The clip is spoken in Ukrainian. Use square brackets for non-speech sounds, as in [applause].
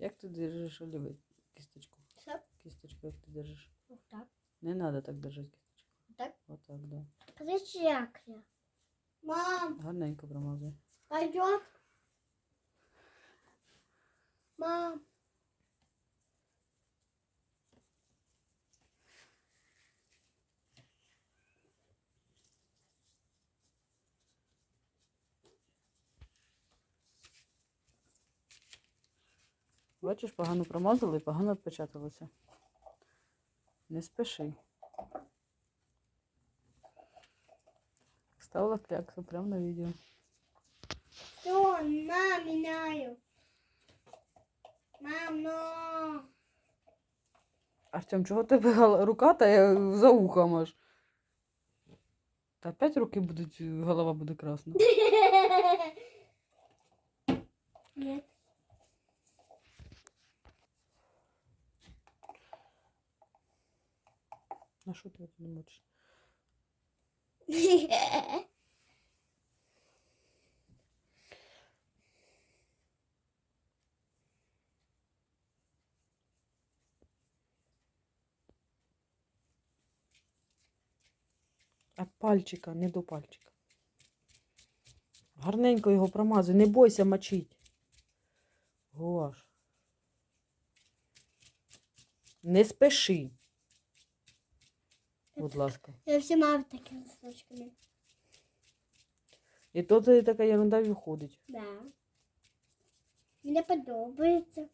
Як ти держиш Оліве кісточку? Що? Кісточку, як ти держиш? Отак. Не треба так держати кісточку. Так? Отак, да. Подивись, як я. Мам, Гарненько промазуй. пойдет? Мам. Бачиш, погано промазали і погано відпечаталося. Не спеши. Ставила кляксу прямо на відео. Все, на, меняю. Мам, ну. Артем, чого тебе рука та за ухом аж? Та опять руки будуть, голова буде красна. [laughs] Нет. На що ти не мочиш? От пальчика, не до пальчика. Гарненько його промазуй, не бойся мочить. Гуаш. Не спеши. Будь ласка. Я все мав такими листочками. І то це така ерунда виходить. Да. Мені подобається.